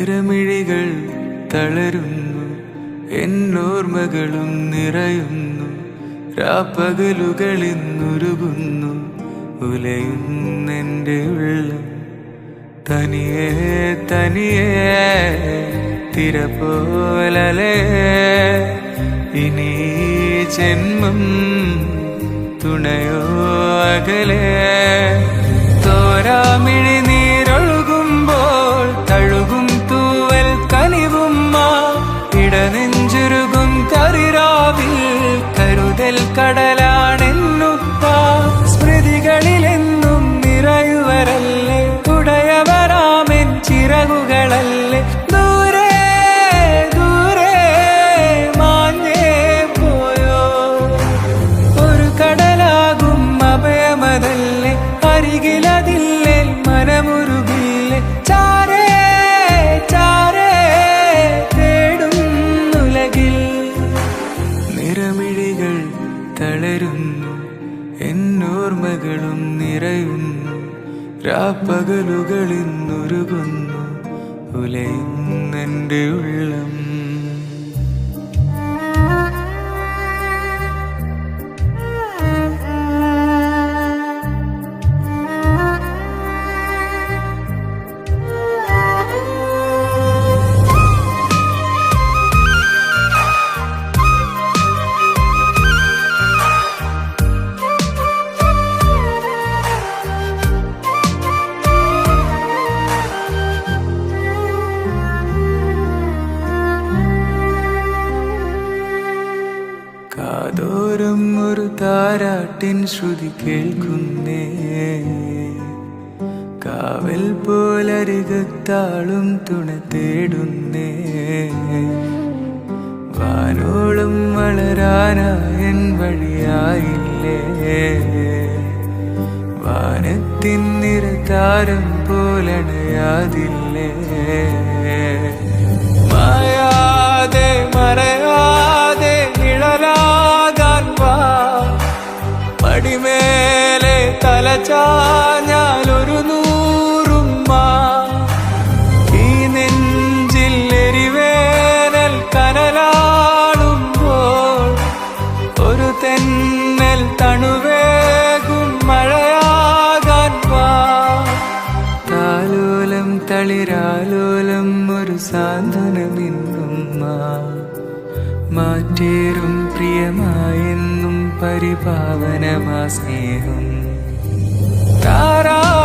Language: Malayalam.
നിറമിഴികൾ തളരുന്നു. എന്നോർമ്മകളും നിറയുന്നു. രാപ്പകലുകളിന്നുരുകുന്നു. ഉലയുന്നെന്റെ ഉള്ളം തനിയെ തനിയെ തിര പോലലേ ഇനി ജന്മം തുണയോ അകലേ. തോരാമിഴി നിറമിഴികൾ തളരുന്നു എന്നോർമ്മകളും നിറയുന്നു രാപ്പകലുകളിന്നുരുകുന്നു ഉലയുന്നെന്റെ ഉള്ളം കാതോരം ഒരു താരാട്ടിൻ ശ്രുതി കേൾക്കുന്നേ. കാവൽ പോലരികത്താളും തുണ തേടുന്നേ. വാനോളം വളരാനായൻ വഴിയായില്ലേ. വാനത്തിൻ നിറതാരം പോലണയാതില്ലേ. പടിമേലെ തലചാഞ്ഞാലൊരു നൂറുമ്മ. ഈ നെഞ്ചിൽ എരിവേനൽ ഒരു തെന്നൽ തണുവേകും മഴയാകാൻ വാ. താലോലം തളിരാലോലം ഒരു സാന്ത്വനമിന്നുമ്മ. മാറ്റേറും പരിപാവനമാ സ്നേഹം. तारा